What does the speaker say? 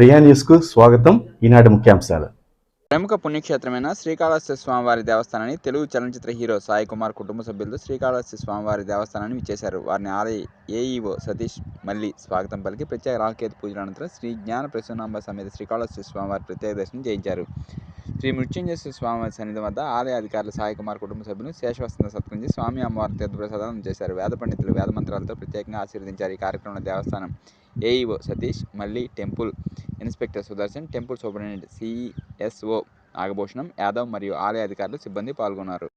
ప్రియా న్యూస్కు స్వాగతం. ఈనాటి ముఖ్యాంశాలు. ప్రముఖ పుణ్యక్షేత్రమైన శ్రీకాళహస్తి స్వామివారి దేవస్థానాన్ని తెలుగు చలనచిత్ర హీరో సాయి కుమార్ కుటుంబ సభ్యులతో శ్రీకాళహస్తి స్వామివారి దేవస్థానాన్ని విచ్చేశారు. వారిని ఆలయ ఏఈఓ సతీష్ మల్లి స్వాగతం పలికి ప్రత్యేక రాకేతు పూజల అనంతరం శ్రీ జ్ఞాన ప్రసన్నాంబ సమేత శ్రీకాళహస్తి స్వామివారి ప్రత్యేక దర్శనం చేయించారు. శ్రీ మృత్యుంజయ స్వామివారి సన్నిధి వద్ద ఆలయ అధికారులు సాయి కుమార్ కుటుంబ సభ్యులు శేషవస్తంత సత్కరించి స్వామి అమ్మవారి తీర్థప్రసాదం చేశారు వేద పండితులు వేద మంత్రాలతో ప్రత్యేకంగా ఆశీర్వదించారు ఈ కార్యక్రమంలో దేవస్థానం AEO Satish Malli temple inspector Sudarshan temple superintendent CSO Nagabhushanam Yadav మరియు ఆలయ అధికారులు సిబ్బంది పాల్గొన్నారు.